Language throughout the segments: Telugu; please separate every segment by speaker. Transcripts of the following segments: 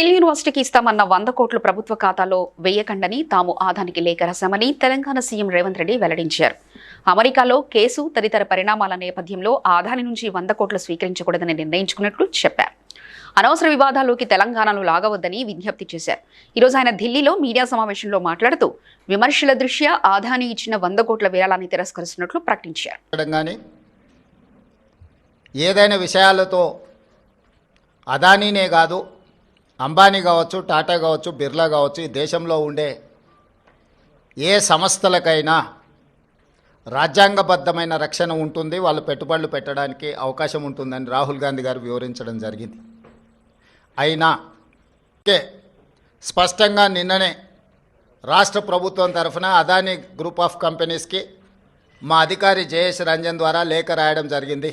Speaker 1: స్కిల్ యూనివర్సిటీకి ఇస్తామన్న వంద కోట్లు ప్రభుత్వ ఖాతాలో వేయకండని తాము ఆదానికి లేఖ రాశామని తెలంగాణ సీఎం రేవంత్ రెడ్డి వెల్లడించారు. అమెరికాలో కేసు తదితర పరిణామాల నేపథ్యంలో ఆదాని నుంచి వంద కోట్లు స్వీకరించకూడదని నిర్ణయించుకున్నట్లు చెప్పారు. అనవసర వివాదాల్లోకి తెలంగాణను లాగవద్దని విజ్ఞప్తి చేశారు. ఈరోజు ఆయన ఢిల్లీలో మీడియా సమావేశంలో మాట్లాడుతూ విమర్శల దృష్ట్యా ఆదాని ఇచ్చిన వంద కోట్ల విరాళాన్ని తిరస్కరిస్తున్నట్లు ప్రకటించారు.
Speaker 2: ఏదైనా విషయాలతో అదానీనే కాదు అంబానీ కావచ్చు టాటా కావచ్చు బిర్లా కావచ్చు ఈ దేశంలో ఉండే ఏ సంస్థలకైనా రాజ్యాంగబద్ధమైన రక్షణ ఉంటుంది వాళ్ళు పెట్టుబడులు పెట్టడానికి అవకాశం ఉంటుందని రాహుల్ గాంధీ గారు వివరించడం జరిగింది. అయినా ఓకే స్పష్టంగా నిన్ననే రాష్ట్ర ప్రభుత్వం తరఫున అదానీ గ్రూప్ ఆఫ్ కంపెనీస్కి మా అధికారి జయేష్ రంజన్ ద్వారా లేఖ రాయడం జరిగింది.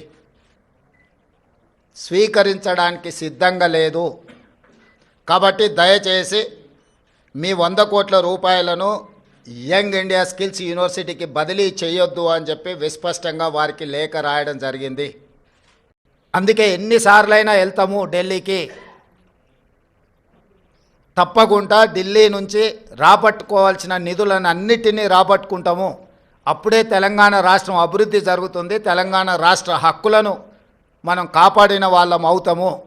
Speaker 2: స్వీకరించడానికి సిద్ధంగా లేదు. కాబట్టి దయచేసి మీ వంద కోట్ల రూపాయలను యంగ్ ఇండియా స్కిల్స్ యూనివర్సిటీకి బదిలీ చేయొద్దు అని చెప్పి విస్పష్టంగా వారికి లేఖ రాయడం జరిగింది. అందుకే ఎన్నిసార్లైనా వెళ్తాము ఢిల్లీకి. తప్పకుండా ఢిల్లీ నుంచి రాబట్టుకోవాల్సిన నిధులను అన్నిటినీ రాబట్టుకుంటాము. అప్పుడే తెలంగాణ రాష్ట్రం అభివృద్ధి జరుగుతుంది. తెలంగాణ రాష్ట్ర హక్కులను మనం కాపాడిన వాళ్ళం అవుతాము.